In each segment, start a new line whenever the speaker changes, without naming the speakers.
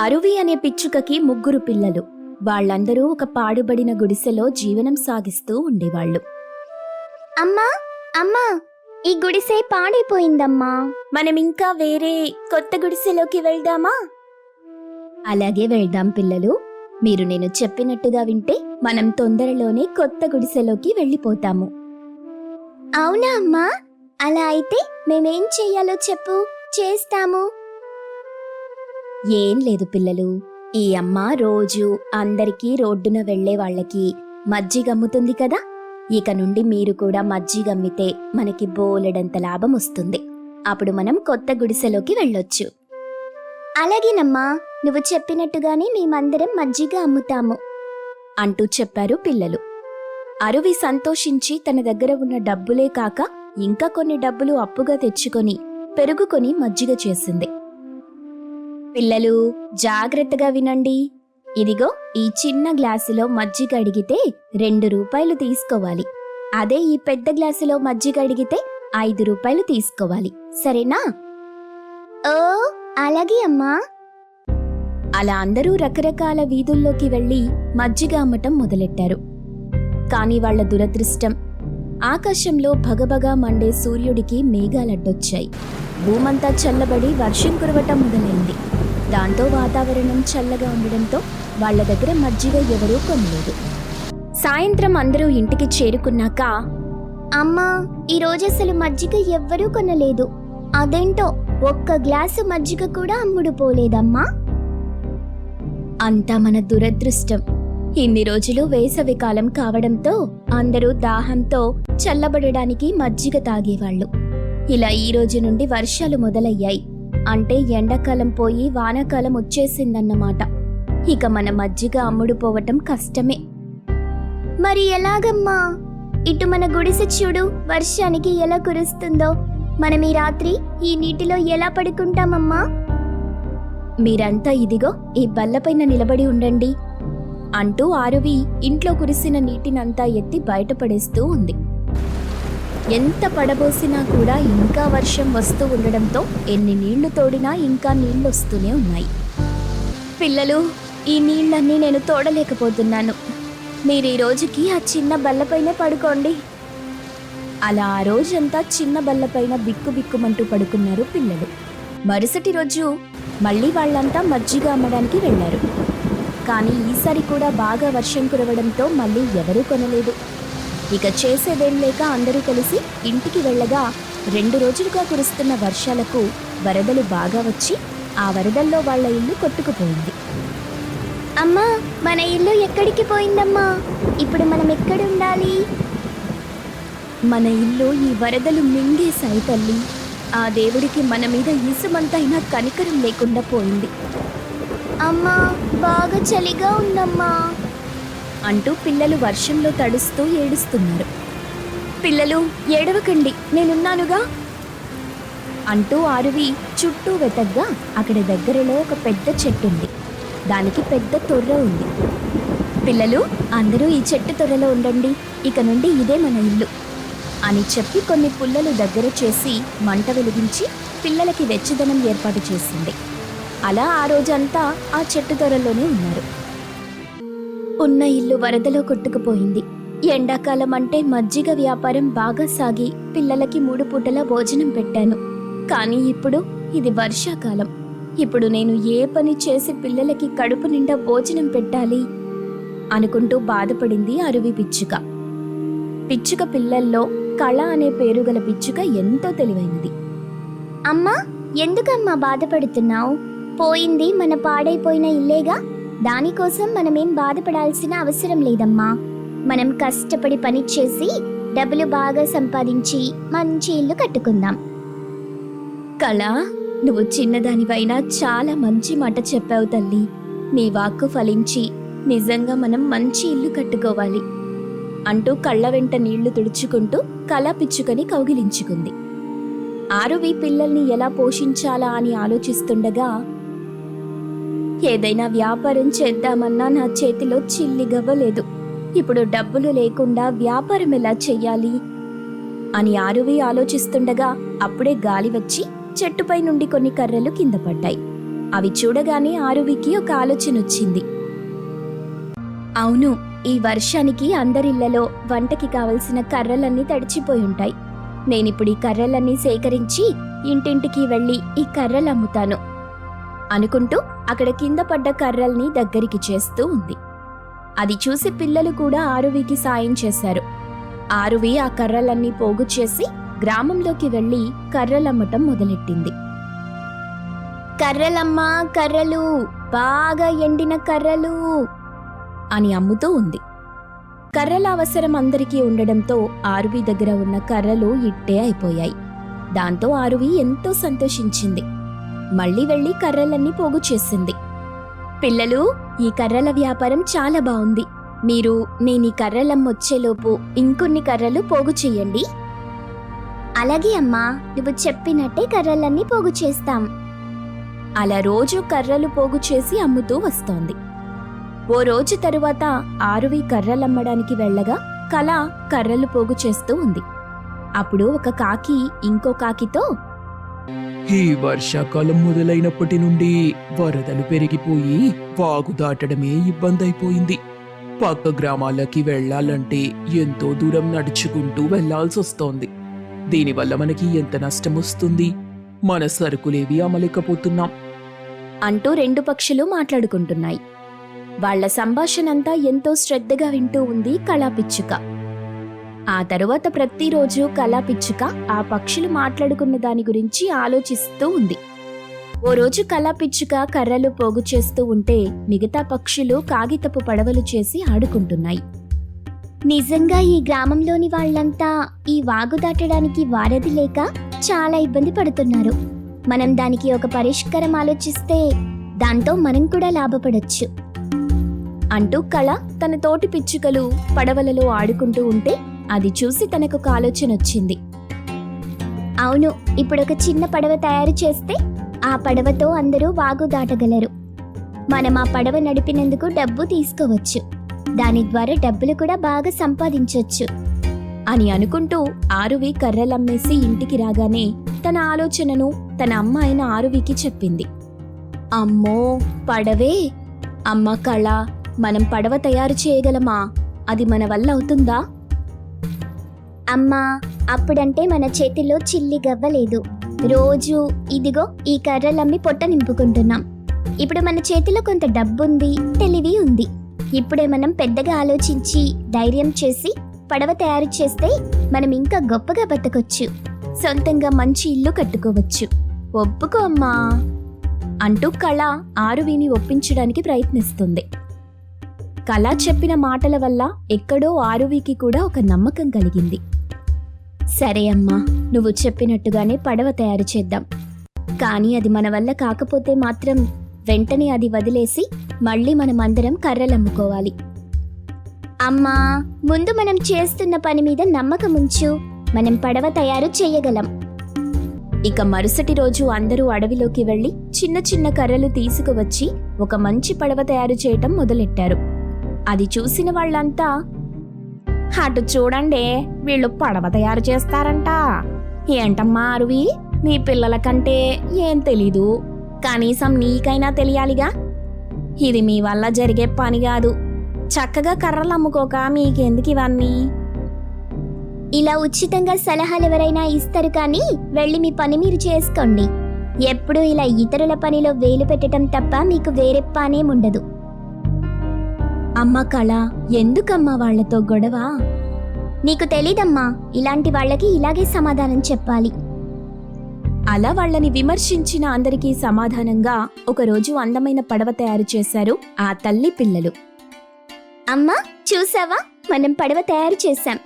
అరువి అనే పిచ్చుకకి ముగ్గురు పిల్లలు. వాళ్ళందరూ ఒక పాడుబడిన గుడిసెలో జీవనం సాగిస్తూ ఉండేవాళ్ళు.
అమ్మా అమ్మా ఈ గుడిసె పాడైపోయిందమ్మా.
మనం ఇంకా వేరే కొత్త గుడిసెలోకి వెళ్దామా? అలాగే వెళ్దాం పిల్లలు. మీరు నేను చెప్పినట్టుగా వింటే మనం తొందరలోనే కొత్త గుడిసెలోకి వెళ్ళిపోతాము.
అవునా అమ్మా? అలా అయితే మేమేం చెయ్యాలో చెప్పు. చేస్తాము.
ఏం లేదు పిల్లలు. ఈ అమ్మ రోజు అందరికీ రోడ్డున వెళ్ళే వాళ్ళకి మజ్జిగ అమ్ముతుంది కదా? ఇక నుండి మీరు కూడా మజ్జిగ అమ్మితే మనకి బోలెడంత లాభం వస్తుంది. అప్పుడు మనం కొత్త గుడిసెలోకి వెళ్ళొచ్చు.
అలాగేనమ్మా నువ్వు చెప్పినట్టుగానే మేమందరం మజ్జిగ అమ్ముతాము
అంటూ చెప్పారు పిల్లలు. అరువి సంతోషించి తన దగ్గర ఉన్న డబ్బులే కాక ఇంకా కొన్ని డబ్బులు అప్పుగా తెచ్చుకొని పెరుగుకొని మజ్జిగ చేసింది. పిల్లలు జాగ్రత్తగా వినండి. ఇదిగో ఈ చిన్న గ్లాసులో మజ్జిగ అడిగితే రెండు రూపాయలు తీసుకోవాలి. అదే ఈ పెద్ద గ్లాసులో మజ్జిగ అడిగితే ఐదు రూపాయలు తీసుకోవాలి. సరేనా?
ఓ అలాగే అమ్మా.
అలా అందరూ రకరకాల వీధుల్లోకి వెళ్ళి మజ్జిగ అమ్మటం మొదలెట్టారు. కాని వాళ్ళ దురదృష్టం ఆకాశంలో భగభగా మండే సూర్యుడికి మేఘాలడ్డొచ్చాయి. భూమంతా చల్లబడి వర్షం కురవటం మొదలైంది. దాంతో వాతావరణం చల్లగా ఉండడంతో వాళ్ళ దగ్గర మజ్జిగ ఎవరూ కొనలేదు. సాయంత్రం అందరూ ఇంటికి చేరుకున్నాక
అమ్మా ఈరోజు అసలు మజ్జిగ ఎవ్వరూ కొనలేదు. అదేంటో ఒక్క గ్లాసు మజ్జిగ కూడా అమ్ముడు పోలేదమ్మా.
అంతా మన దురదృష్టం. ఇన్ని రోజులు వేసవి కాలం కావడంతో అందరూ దాహంతో చల్లబడడానికి మజ్జిగ తాగేవాళ్ళు. ఇలా ఈ రోజు నుండి వర్షాలు మొదలయ్యాయి. అంటే ఎండాకాలం పోయి వానాకాలం వచ్చేసిందన్నమాట. ఇక మన మజ్జిగ అమ్ముడుపోవటం కష్టమే.
మరి ఎలాగమ్మా? ఇటు మన గుడిసె చూడు వర్షానికి ఎలా కురుస్తుందో. మనం ఈ రాత్రి ఈ నీటిలో ఎలా పడుకుంటామమ్మా?
మీరంతా ఇదిగో ఈ బల్లపైన నిలబడి ఉండండి. అంటూ ఆరువి ఇంట్లో కురిసిన నీటినంతా ఎత్తి బయటపడేస్తూ ఉంది. ఎంత పడబోసినా కూడా ఇంకా వర్షం వస్తూ ఉండడంతో ఎన్ని నీళ్ళు తోడినా ఇంకా నీళ్ళు వస్తూనే ఉన్నాయి. పిల్లలు ఈ నీళ్ళన్నీ నేను తోడలేకపోతున్నాను. మీరు ఈ రోజుకి ఆ చిన్న బల్లపైనే పడుకోండి. అలా ఆ రోజంతా చిన్న బల్లపైన బిక్కు బిక్కుమంటూ పడుకున్నారు పిల్లలు. మరుసటి రోజు మళ్ళీ వాళ్ళంతా మజ్జిగ అమ్మడానికి వెళ్ళారు. కానీ ఈసారి కూడా బాగా వర్షం కురవడంతో మళ్ళీ ఎవరూ కొనలేదు. ఇక చేసేదేం లేక అందరూ కలిసి ఇంటికి వెళ్ళగా రెండు రోజులుగా కురుస్తున్న వర్షాలకు వరదలు బాగా వచ్చి ఆ వరదల్లో వాళ్ళ ఇల్లు కొట్టుకుపోయింది.
అమ్మా మన ఇల్లు ఎక్కడికి పోయిందమ్మా? ఇప్పుడు మనం ఎక్కడుండాలి
మన ఇల్లు ఈ వరదలు మింగేశాయి తల్లి. ఆ దేవుడికి మన మీద ఈసుమంతైనా కనికరం లేకుండా పోయింది.
అమ్మా బాగా చలిగా ఉందమ్మా.
అంటూ పిల్లలు వర్షంలో తడుస్తూ ఏడుస్తున్నారు. పిల్లలు ఏడవకండి నేనున్నానుగా? అంటూ ఆరువి చుట్టూ వెతగ్గా అక్కడ దగ్గరలో ఒక పెద్ద చెట్టు ఉంది దానికి పెద్ద తొర్ర ఉంది. పిల్లలు అందరూ ఈ చెట్టు తొర్రలో ఉండండి ఇక నుండి ఇదే మన ఇల్లు అని చెప్పి కొన్ని పుల్లలు దగ్గర చేసి మంట వెలిగించి పిల్లలకి వెచ్చదనం ఏర్పాటు చేసింది. అలా ఆ రోజంతా ఆ చెట్టు తొరలోనే ఉన్నారు. ఉన్న ఇల్లు వరదలో కొట్టుకుపోయింది. ఎండాకాలం అంటే మజ్జిగ వ్యాపారం బాగా సాగి పిల్లలకి మూడు పూటల భోజనం పెట్టాను. కానీ ఇప్పుడు ఇది వర్షాకాలం. ఇప్పుడు నేను ఏ పని చేసి పిల్లలకి కడుపు నిండా భోజనం పెట్టాలి? అనుకుంటూ బాధపడింది అరువి పిచ్చుక. పిచ్చుక పిల్లల్లో కళ అనే పేరు గల పిచ్చుక ఎంతో తెలివైనది.
అమ్మా ఎందుకమ్మా బాధపడుతున్నావు? పోయింది మన పాడైపోయిన ఇల్లేగా? దానికోసం మనమేం బాధపడాల్సిన అవసరం లేదమ్మా. మనం కష్టపడి పని చేసి డబ్బులు బాగా సంపాదించి మంచి ఇల్లు కట్టుకుందాం.
కళ నువ్వు చిన్నదానివైనా చాలా మంచి మాట చెప్పావు తల్లి. నీ వాక్కు ఫలించి నిజంగా మనం మంచి ఇల్లు కట్టుకోవాలి. అంటూ కళ్ళ వెంట నీళ్ళు తుడుచుకుంటూ కళ పిచ్చుకొని కౌగిలించుకుంది. ఆరువి పిల్లల్ని ఎలా పోషించాలా అని ఆలోచిస్తుండగా ఏదైనా వ్యాపారం చేద్దామన్నా నా చేతిలో చిల్లి గవ్వలేదు. ఇప్పుడు డబ్బులు లేకుండా వ్యాపారం ఎలా చెయ్యాలి? అని ఆరువి ఆలోచిస్తుండగా అప్పుడే గాలి వచ్చి చెట్టుపై నుండి కొన్ని కర్రలు కింద పడ్డాయి. అవి చూడగానే ఆరువికి ఒక ఆలోచన వచ్చింది అవును ఈ వర్షానికి అందరిళ్ళలో వంటకి కావలసిన కర్రలన్నీ తడిచిపోయి ఉంటాయి. నేనిప్పుడు ఈ కర్రలన్నీ సేకరించి ఇంటింటికి వెళ్ళి ఈ కర్రలు అమ్ముతాను. అనుకుంటూ అక్కడ కింద పడ్డ కర్రల్ని దగ్గరికి చేస్తూ ఉంది. అది చూసి పిల్లలు కూడా ఆరువికి సాయం చేశారు. ఆరువి ఆ కర్రలన్నీ పోగు చేసి గ్రామంలోకి వెళ్ళి కర్రలమ్మటం మొదలెట్టింది. కర్రలమ్మ కర్రలు! బాగా ఎండిన కర్రలు! అని అమ్ముతూ ఉంది. కర్రల అవసరం అందరికీ ఉండడంతో ఆరువి దగ్గర ఉన్న కర్రలు ఇట్టే అయిపోయాయి. దాంతో ఆరువి ఎంతో సంతోషించింది. మళ్ళీ వెళ్ళి కర్రలన్నీ పోగు చేసింది. పిల్లలు ఈ కర్రల వ్యాపారం చాలా బాగుంది మీరు నేను ఈ కర్రలమ్మొచ్చేలోపు ఇంకొన్ని కర్రలు పోగు చెయ్యండి
అలాగే అమ్మా నువ్వు చెప్పినట్టే కర్రలన్నీ పోగు చేస్తాం.
అలా రోజు కర్రలు పోగు చేసి అమ్ముతూ వస్తోంది. ఓ రోజు తరువాత ఆరువి కర్రలమ్మడానికి వెళ్ళగా కళ కర్రలు పోగు చేస్తూ ఉంది. అప్పుడు ఒక కాకి ఇంకో కాకితో
ఈ వర్షాకాలం మొదలైనప్పటి నుండి వరదలు పెరిగిపోయి వాగు దాటడమే ఇబ్బందైపోయింది. పక్క గ్రామాలకి వెళ్ళాలంటే ఎంతో దూరం నడుచుకుంటూ వెళ్ళాల్సి వస్తోంది దీనివల్ల మనకి ఎంత నష్టం వస్తుంది మన సరుకులేవి అమలేకపోతున్నాం
అంటూ రెండు పక్షులు మాట్లాడుకుంటున్నాయి. వాళ్ళ సంభాషణంతా ఎంతో శ్రద్ధగా వింటూ ఉంది కళాపిచ్చుక. ఆ తరువాత ప్రతిరోజు కళాపిచ్చుక ఆ పక్షులు మాట్లాడుకున్న దాని గురించి ఆలోచిస్తూ ఉంది. ఓ రోజు కళాపిచ్చుక కర్రలు పోగు చేస్తూ ఉంటే మిగతా పక్షులు కాగితపు పడవలు చేసి ఆడుకుంటున్నాయి.
నిజంగా ఈ గ్రామంలోని వాళ్ళంతా ఈ వాగు దాటడానికి వారధి లేక చాలా ఇబ్బంది పడుతున్నారు. మనం దానికి ఒక పరిష్కారం ఆలోచిస్తే దాంతో మనం కూడా లాభపడచ్చు.
అంటూ కళ తన తోటి పిచ్చుకలు పడవలలో ఆడుకుంటూ ఉంటే అది చూసి తనకు ఒక ఆలోచన వచ్చింది.
అవును ఇప్పుడు ఒక చిన్న పడవ తయారు చేస్తే ఆ పడవతో అందరూ వాగు దాటగలరు. మనం ఆ పడవ నడిపినందుకు డబ్బు తీసుకోవచ్చు. దాని ద్వారా డబ్బులు కూడా బాగా సంపాదించవచ్చు
అని అనుకుంటూ ఆరువి కర్రలమ్మేసి ఇంటికి రాగానే తన ఆలోచనను తన అమ్మ అయిన ఆరువికి చెప్పింది. అమ్మో పడవే! అమ్మ కళ మనం పడవ తయారు చేయగలమా? అది మన వల్ల అవుతుందా?
అమ్మా అప్పుడంటే మన చేతిలో చిల్లి గవ్వలేదు రోజు ఇదిగో ఈ కర్రలమ్మి పొట్ట నింపుకుంటున్నాం. ఇప్పుడు మన చేతిలో కొంత డబ్బుంది తెలివి ఉంది. ఇప్పుడే మనం పెద్దగా ఆలోచించి ధైర్యం చేసి పడవ తయారు చేస్తే మనం ఇంకా గొప్పగా బతకొచ్చు.
సొంతంగా మంచి ఇల్లు కట్టుకోవచ్చు. ఒప్పుకో అమ్మా. అంటూ కళ ఆరువిని ఒప్పించడానికి ప్రయత్నిస్తుంది. కళ చెప్పిన మాటల వల్ల ఎక్కడో ఆరువికి కూడా ఒక నమ్మకం కలిగింది. సరే అమ్మా నువ్వు చెప్పినట్టుగానే పడవ తయారు చేద్దాం. కానీ అది మన వల్ల కాకపోతే మాత్రం వెంటనే అది వదిలేసి మళ్ళీ మనం అందరం కర్రలమ్ముకోవాలి.
అమ్మా ముందు మనం చేస్తున్న పని మీద నమ్మకం ఉంచు. మనం పడవ తయారు చేయగలం.
ఇక మరుసటి రోజు అందరూ అడవిలోకి వెళ్ళి చిన్న చిన్న కర్రలు తీసుకువచ్చి ఒక మంచి పడవ తయారు చేయటం మొదలెట్టారు. అది చూసిన వాళ్ళంతా అటు చూడండి వీళ్ళు పడవ తయారు చేస్తారంట. ఏంటమ్మా అరువి? మీ పిల్లల కంటే ఏం తెలీదు. కనీసం నీకైనా తెలియాలిగా. ఇది మీ వల్ల జరిగే పని కాదు. చక్కగా కర్రలు అమ్ముకోక మీకెందుకు ఇవన్నీ?
ఇలా ఉచితంగా సలహాలు ఎవరైనా ఇస్తారు కానీ వెళ్ళి మీ పని మీరు చేసుకోండి. ఎప్పుడూ ఇలా ఇతరుల పనిలో వేలు పెట్టడం తప్ప మీకు వేరే పనేముండదు. ఉండదు
అమ్మ కళ ఎందుకమ్మా వాళ్ళతో గొడవ?
నీకు తెలీదమ్మా ఇలాంటి వాళ్ళకి ఇలాగే సమాధానం చెప్పాలి.
అలా వాళ్ళని విమర్శించిన అందరికీ సమాధానంగా ఒకరోజు అందమైన పడవ తయారు చేశారు ఆ తల్లి పిల్లలు.
అమ్మా చూసావా? మనం పడవ తయారు చేశాం.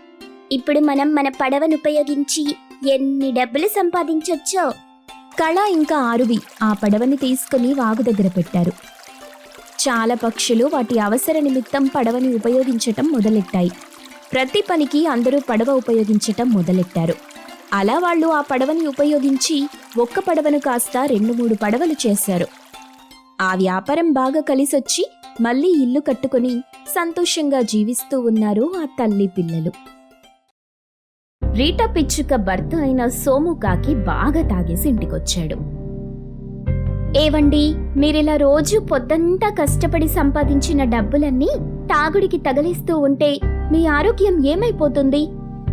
ఇప్పుడు మనం మన పడవను ఉపయోగించి ఎన్ని డబ్బులు సంపాదించొచ్చో?
కళ ఇంకా ఆరువి. ఆ పడవని తీసుకుని వాగు దగ్గర పెట్టారు. చాలా పక్షులు వాటి అవసర నిమిత్తం పడవని ఉపయోగించటం మొదలెట్టాయి. ప్రతి పనికి అందరూ పడవ ఉపయోగించటం మొదలెట్టారు. అలా వాళ్ళు ఆ పడవని ఉపయోగించి ఒక్క పడవను కాస్త రెండు మూడు పడవలు చేశారు. ఆ వ్యాపారం బాగా కలిసొచ్చి మళ్ళీ ఇల్లు కట్టుకొని సంతోషంగా జీవిస్తూ ఉన్నారు ఆ తల్లి పిల్లలు. రీటా పిచ్చుక భర్త అయిన సోము కాకి బాగా తాగేసి ఇంటికొచ్చాడు. ఏవండి మీరిలా రోజు పొద్దంతా కష్టపడి సంపాదించిన డబ్బులన్నీ తాగుడికి తగిలిస్తూ ఉంటే మీ ఆరోగ్యం ఏమైపోతుంది?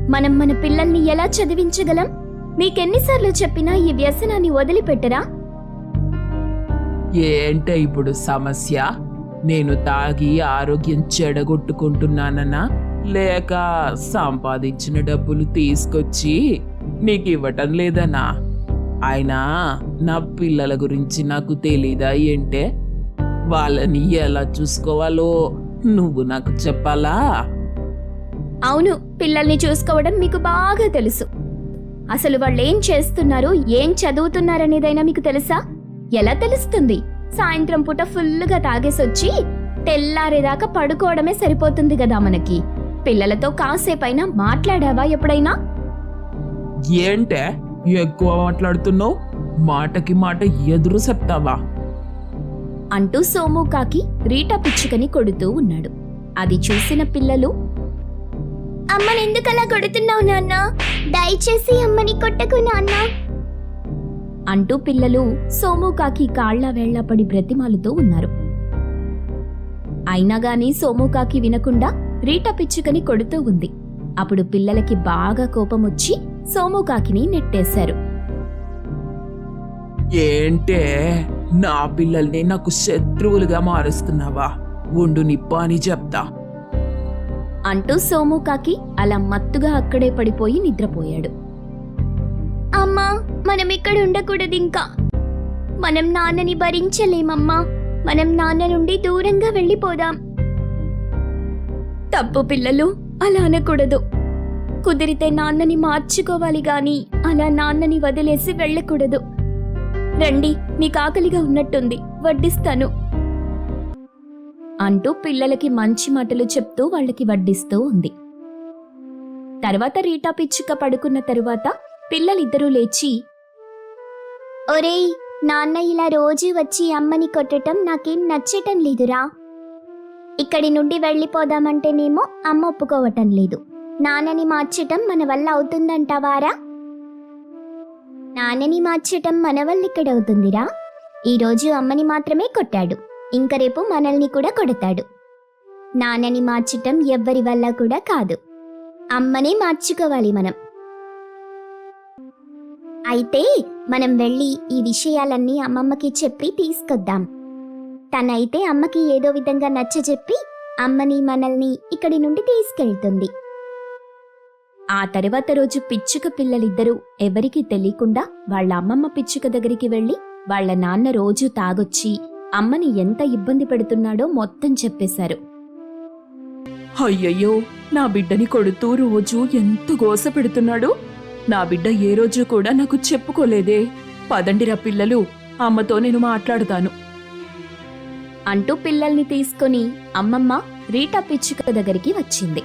మనం మన పిల్లల్ని ఎలా చదివించగలం? మీకెన్నిసార్లు చెప్పినా ఈ వ్యసనాన్ని వదిలిపెట్టరా?
ఏంటే ఇప్పుడు సమస్య? నేను తాగి ఆరోగ్యం చెడగొట్టుకుంటున్నానన్నా లేక సంపాదించిన డబ్బులు తీసుకొచ్చి నీకు ఇవ్వటం లేదనా అయినా నా పిల్లల గురించి నాకు తెలీదా ఏంటే? వాళ్ళని ఎలా చూసుకోవాలో నువ్వు నాకు చెప్పాలా?
అవును పిల్లల్ని చూసుకోవడం మీకు బాగా తెలుసు. అసలు వాళ్ళు ఏం చేస్తున్నారు ఏం చదువుతున్నారనేదైనా మీకు తెలుసా? ఎలా తెలుస్తుంది? సాయంత్రం పూట ఫుల్లుగా తాగేసొచ్చి తెల్లారేదాకా పడుకోవడమే సరిపోతుంది కదా మనకి. పిల్లలతో కాసేపైనా మాట్లాడావా ఎప్పుడైనా?
ఏంటే? ఎక్కువ మాట్లాడుతున్నావు? మాటకి మాట ఎదురు చెప్తావా
అంటూ సోము కాకి రీటా పిచ్చుకని కొడుతూ ఉన్నాడు. అది చూసిన పిల్లలు అమ్మని ఎందుకలా కొడుతున్నావు నాన్న? దయచేసి అమ్మని కొట్టకు నాన్న. అంటూ పిల్లలు సోము కాకి కాళ్ళ వేళ్ళ పడి బ్రతిమాలుతూ ఉన్నారు. అయినా గాని సోము కాకి వినకుండా రీటా పిచ్చుకని కొడుతూ ఉంది. అప్పుడు పిల్లలకి బాగా కోపం వచ్చి సోము కాకిని నెట్టేశారు.
ఏంటే? నా పిల్లల్ని నాకు శత్రువులుగా మారుస్తున్నావా? ఉండు నిప్ప అని చెప్తా.
అంటూ సోము కాకి అలా మత్తుగా అక్కడే పడిపోయి నిద్రపోయాడు. అమ్మా మనం ఇక్కడ ఉండకూడదు ఇంకా మనం నాన్నని భరించలేమమ్మా. మనం నాన్న నుండి దూరంగా వెళ్ళిపోదాం. తప్పు పిల్లలు అలా అనకూడదు. కుదిరితే నాన్నని మార్చుకోవాలి గాని అలా నాన్నని వదిలేసి వెళ్ళకూడదు. రండి మీకు ఆకలిగా ఉన్నట్టుంది వడ్డిస్తాను. అంటూ పిల్లలకి మంచి మాటలు చెప్తూ వాళ్ళకి వడ్డిస్తూ ఉంది. తర్వాత రీటా పిచ్చుక పడుకున్న తరువాత పిల్లలిద్దరూ లేచి ఒరేయ్ నాన్న ఇలా రోజు వచ్చి అమ్మని కొట్టటం నాకేం నచ్చటం లేదురా. ఇక్కడి నుండి వెళ్ళిపోదామంటేనేమో అమ్మ ఒప్పుకోవటం లేదు. నాన్నని మార్చటం మన వల్ల అవుతుందంటావారా నాన్నని మార్చటం మన వల్ల ఇక్కడ అవుతుందిరా? ఈరోజు అమ్మని మాత్రమే కొట్టాడు. ఇంక రేపు మనల్ని కూడా కొడతాడు. నాన్నని మార్చటం ఎవ్వరి వల్ల కూడా కాదు. అమ్మనే మార్చుకోవాలి మనం. అయితే మనం వెళ్ళి ఈ విషయాలన్నీ అమ్మమ్మకి చెప్పి తీసుకొద్దాం. తనైతే అమ్మకి ఏదో విధంగా నచ్చజెప్పి అమ్మని మనల్ని ఇక్కడి నుండి తీసుకెళ్తుంది. ఆ తర్వాత రోజు పిచ్చుక పిల్లలిద్దరూ ఎవరికీ తెలియకుండా వాళ్ళ అమ్మమ్మ పిచ్చుక దగ్గరికి వెళ్ళి వాళ్ళ నాన్న రోజు తాగొచ్చి అమ్మని ఎంత ఇబ్బంది పెడుతున్నాడో మొత్తం చెప్పేశారు.
అయ్యయ్యో నా బిడ్డని కొడుతూ రోజు ఎంత గోస పెడుతున్నాడు? నా బిడ్డ ఏ రోజు కూడా నాకు చెప్పుకోలేదే. పదండిరా పిల్లలు అమ్మతో నేను మాట్లాడుతాను.
అంటూ పిల్లల్ని తీసుకొని అమ్మమ్మ రీటా పిచ్చుక దగ్గరికి వచ్చింది.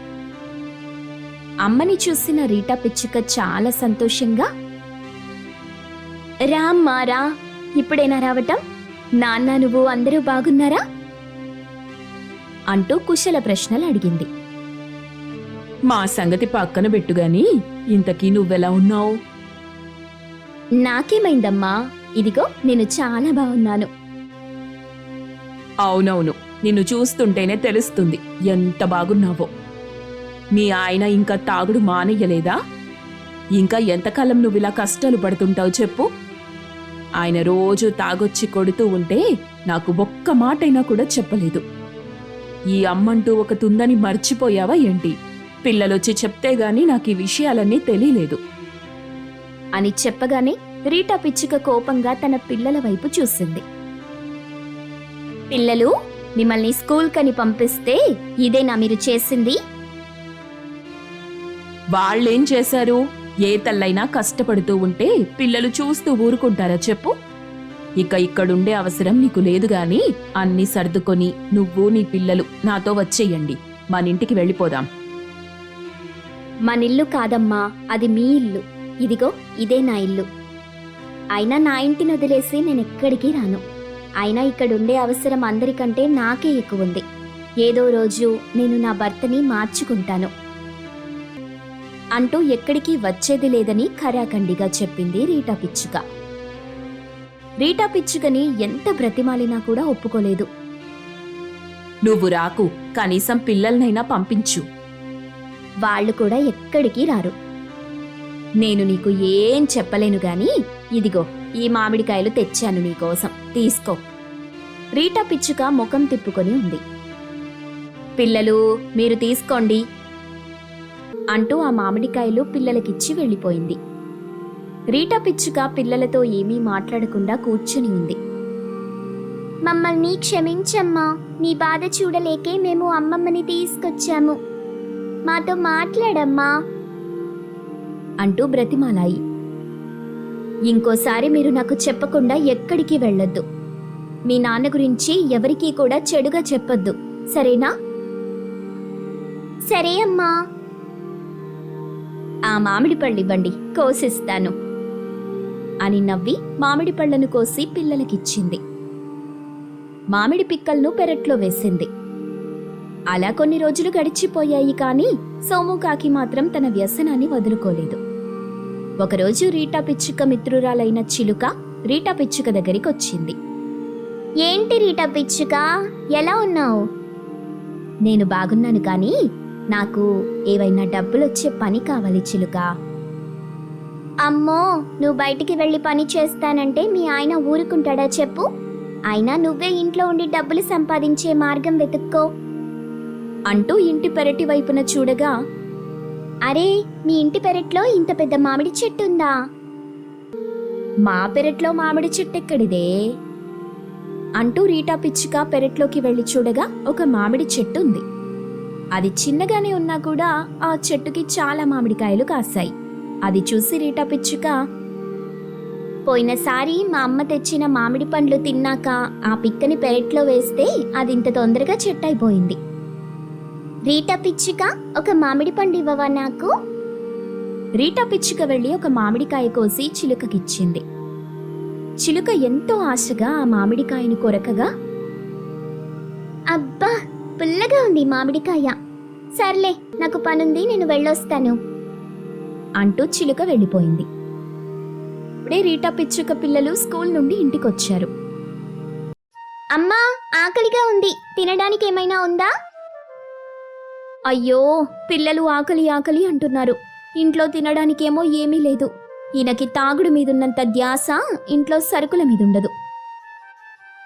అమ్మని చూసిన రీటా పిచ్చుక చాలా సంతోషంగా రా అమ్మా రా. ఇప్పుడేనా రావటం? నాన్న నువ్వు అందరూ బాగున్నారా? అంటూ కుశల ప్రశ్నలు అడిగింది.
మా సంగతి పక్కన పెట్టుగాని ఇంతకీ నువ్వెలా ఉన్నావు?
నాకేమైందమ్మా. ఇదిగో నేను చాలా బాగున్నాను.
అవునవును నిన్ను చూస్తుంటేనే తెలుస్తుంది ఎంత బాగున్నావో. మీ ఆయన ఇంకా తాగుడు మానేయలేదా? ఇంకా ఎంతకాలం నువ్వు ఇలా కష్టాలు పడుతుంటావు చెప్పు. ఆయన రోజు తాగొచ్చి కొడుతూ ఉంటే నాకు ఒక్క మాటైనా కూడా చెప్పలేదు. ఈ అమ్మంటూ ఒక తుందని మర్చిపోయావా ఏంటి? పిల్లలొచ్చి చెప్తే గాని నాకు ఈ విషయాలన్నీ తెలియలేదు.
అని చెప్పగానే రీటా పిచ్చుక కోపంగా తన పిల్లల వైపు చూసింది. పిల్లలు మిమ్మల్ని స్కూల్ కని పంపిస్తే ఇదేనా మీరు చేసింది.
వాళ్ళేం చేశారు? ఏ తల్లైనా కష్టపడుతూ ఉంటే పిల్లలు చూస్తూ ఊరుకుంటారా చెప్పు? ఇక ఇక్కడుండే అవసరం నీకు లేదు గాని అన్ని సర్దుకొని నువ్వు నీ పిల్లలు నాతో వచ్చేయండి. మన ఇంటికి వెళ్ళిపోదాం.
మనిల్లు కాదమ్మా అది మీ ఇల్లు. ఇదిగో ఇదే నా ఇల్లు. అయినా నా ఇంటిని వదిలేసి నేను ఎక్కడికి రాను. అయినా ఇక్కడుండే అవసరం అందరికంటే నాకే ఎక్కువ ఉంది ఏదో రోజు నేను నా భర్తని మార్చుకుంటాను. అంటూ ఎక్కడికి వచ్చేది లేదని ఖరాఖండిగా చెప్పింది రీటా పిచ్చుక. రీటా పిచ్చుకని ఎంత బ్రతిమాలినా కూడా ఒప్పుకోలేదు.
నువ్వు రాకు కనీసం పిల్లల్నైనా పంపించు.
వాళ్ళు కూడా ఎక్కడికి రారు. నేను నీకు ఏం చెప్పలేను గాని ఇదిగో. ఈ మామిడికాయలు తెచ్చాను నీకోసం. తీసుకో. రీటా పిచ్చుక ముఖం తిప్పుకొని ఉంది. పిల్లలు మీరు తీసుకోండి అంటూ ఆ మామిడికాయలు పిల్లలకిచ్చి వెళ్ళిపోయింది. రీటా పిచ్చుక పిల్లలతో ఏమీ మాట్లాడకుండా కూర్చుని ఉంది.
మమ్మల్ని క్షమించమ్మా. నీ బాధ చూడలేకే మేము అమ్మమ్మని తీసుకొచ్చాము. మాతో మాట్లాడమ్మా.
అంటూ బ్రతిమాలాయి. ఇంకోసారి మీరు నాకు చెప్పకుండా ఎక్కడికి వెళ్ళొద్దు. మీ నాన్న గురించి ఎవరికీ కూడా చెడుగా చెప్పొద్దు. సరేనా?
సరే అమ్మా.
ఆ మామిడి పళ్ళివ్వండి కోసిస్తాను అని నవ్వి మామిడి పళ్ళను కోసి పిల్లలకిచ్చింది. మామిడి పిక్కలను పెరట్లో వేసింది. అలా కొన్ని రోజులు గడిచిపోయాయి కానీ సోము కాకి మాత్రం తన వ్యసనాన్ని వదులుకోలేదు. ఒకరోజు రీటా పిచ్చుక మిత్రురాలైన చిలుక రీటా పిచ్చుక దగ్గరికి వచ్చింది.
ఏంటి రీటా పిచ్చుక? ఎలా ఉన్నావు?
నేను బాగున్నాను కానీ నాకు ఏవైనా డబ్బులొచ్చే పని కావాలి చిలుక.
అమ్మో! నువ్వు బయటికి వెళ్ళి పని చేస్తానంటే మీ ఆయన ఊరుకుంటాడా చెప్పు? అయినా నువ్వే ఇంట్లో ఉండి డబ్బులు సంపాదించే మార్గం వెతుక్కో.
అంటూ ఇంటి పెరటి వైపున చూడగా
అరే మీ ఇంటి పెరట్లో ఇంత పెద్ద మామిడి చెట్టు ఉందా?
మా పెరట్లో మామిడి చెట్టు ఎక్కడిదే? అంటూ రీటా పిచ్చుక పెరట్లోకి వెళ్ళి చూడగా ఒక మామిడి చెట్టు ఉంది. అది చిన్నగానే ఉన్నా కూడా ఆ చెట్టుకి చాలా మామిడికాయలు కాశాయి. అది చూసి రీటా పిచ్చుక
పోయినసారి మా అమ్మ తెచ్చిన మామిడి పండ్లు తిన్నాక ఆ పిక్కని పెరట్లో వేస్తే అది ఇంత తొందరగా చెట్టు అయిపోయింది రీటా పిచ్చుక ఒక మామిడి పండు ఇవ్వవా నాకు?
రీటా పిచ్చుక వెళ్ళి ఒక మామిడికాయ కోసి చిలుకకిచ్చింది. చిలుక ఎంతో ఆశగా ఆ మామిడికాయను కొరకగా
అబ్బా పుల్లగా ఉంది మామిడికాయ. సర్లే నాకు పనుంది నేను వెళ్ళొస్తాను.
అంటూ చిలుక వెళ్ళిపోయింది. ఇప్పుడే రీటా పిచ్చుక పిల్లలు స్కూల్ నుండి ఇంటికొచ్చారు.
అమ్మా ఆకలిగా ఉంది. తినడానికి ఏమైనా ఉందా?
అయ్యో పిల్లలు ఆకలి ఆకలి అంటున్నారు. ఇంట్లో తినడానికేమో ఏమీ లేదు. ఈయనకి తాగుడు మీదున్నంత ధ్యాస ఇంట్లో సరుకుల మీదుండదు.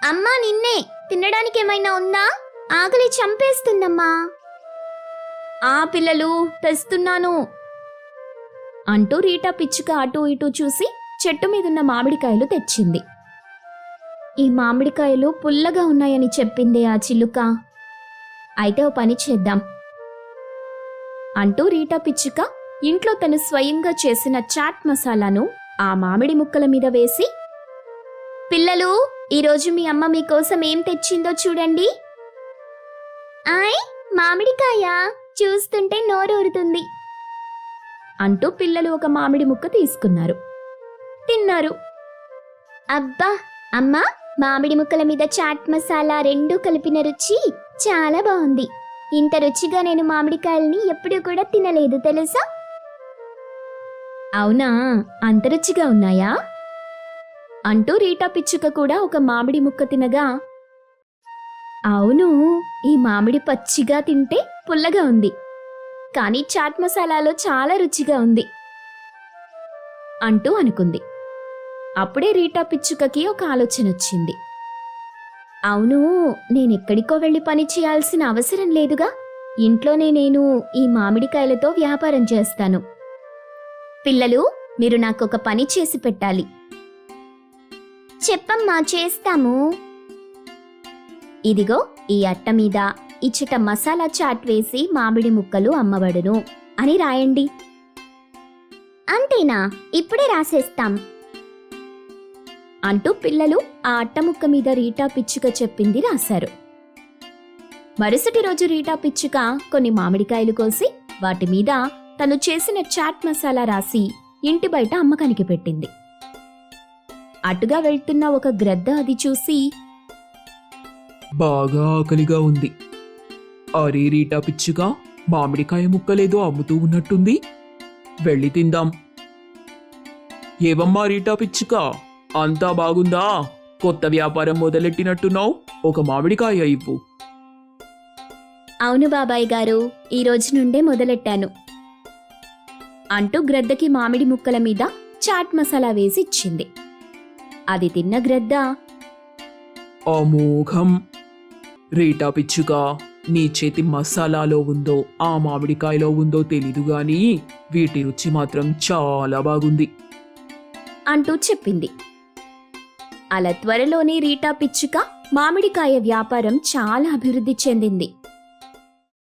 అమ్మా నిన్నే తినడానికి ఏమైనా ఉందా? ఆకలి చంపేస్తుందమ్మా.
ఆ పిల్లలు తెస్తున్నాను. అంటూ రీటా పిచ్చుక అటూ ఇటూ చూసి చెట్టు మీదున్న మామిడికాయలు తెచ్చింది. ఈ మామిడికాయలు పుల్లగా ఉన్నాయని చెప్పింది ఆ చిలుక. అయితే ఓ పని చేద్దాం. అంటూ రీటా పిచ్చుక ఇంట్లో తను స్వయంగా చేసిన చాట్ మసాలాను ఆ మామిడి ముక్కల మీద వేసి
పిల్లలు ఈరోజు మీ అమ్మ మీకోసం ఏం తెచ్చిందో చూడండి. ఆయ్ మామిడికాయ చూస్తుంటే నోరూరుతుంది
అంటూ పిల్లలు ఒక మామిడి ముక్క తీసుకున్నారు. తిన్నారు.
అబ్బా అమ్మా మామిడి ముక్కల మీద చాట్ మసాలా రెండు కలిపిన రుచి చాలా బాగుంది. ఇంత రుచిగా నేను మామిడికాయల్ని ఎప్పుడూ కూడా తినలేదు తెలుసా?
అవునా? అంత రుచిగా ఉన్నాయా? అంటూ రీటా పిచ్చుక కూడా ఒక మామిడి ముక్క తినగా అవును ఈ మామిడి పచ్చిగా తింటే పుల్లగా ఉంది కానీ చాట్ మసాలాలో చాలా రుచిగా ఉంది అంటూ అనుకుంది. అప్పుడే రీటా పిచ్చుకకి ఒక ఆలోచన వచ్చింది అవును నేనెక్కడికో వెళ్ళి పని చేయాల్సిన అవసరం లేదుగా. ఇంట్లోనే నేను ఈ మామిడికాయలతో వ్యాపారం చేస్తాను. పిల్లలు మీరు నాకు ఒక పని చేసి పెట్టాలి.
చెప్పమ్మా చేస్తాము.
ఇదిగో ఈ అట్ట మీద ఇచ్చట మసాలా చాట్ వేసి మామిడి ముక్కలు అమ్మబడును అని రాయండి.
అంతేనా? ఇప్పుడే రాసేస్తాం.
అంటూ పిల్లలు ఆ అట్టముక్క మీద రీటా పిచ్చుక చెప్పింది రాశారు. మరుసటి రోజు రీటా పిచ్చుక కొన్ని మామిడికాయలు కోసి వాటి మీద తను చేసిన చాట్ మసాలా రాసి ఇంటి బయట అమ్మకానికి పెట్టింది. అటుగా వెళ్తున్న ఒక గ్రద్ద అది చూసి
బాగా ఆకలిగా ఉంది. అరే రీటా పిచ్చుగా మామిడికాయ ముక్కలేదో అమ్ముతూ ఉన్నట్టుంది. వెళ్ళి తిందాం. ఏవమ్మా రీటా పిచ్చుక?
అంతా బాగుందా? కొత్త వ్యాపారం మొదలెట్టినట్టున్నావు? ఒక మామిడికాయ ఇవ్వు.
అవును బాబాయ్ గారు ఈ రోజు నుండే మొదలెట్టాను. అంటూ గ్రద్దకి మామిడి ముక్కల మీద చాట్ మసాలా వేసి ఇచ్చింది. అది తిన్న గ్రద్ద
అమోఘం! రీటా పిచ్చుగా నీ చేతి మసాలాలో ఉందో ఆ మామిడికాయలో ఉందో తెలీదు గాని వీటి రుచి మాత్రం చాలా బాగుంది.
అంటూ చెప్పింది. అలా త్వరలోనే రీటా పిచ్చుక మామిడికాయ వ్యాపారం చాలా అభివృద్ధి చెందింది.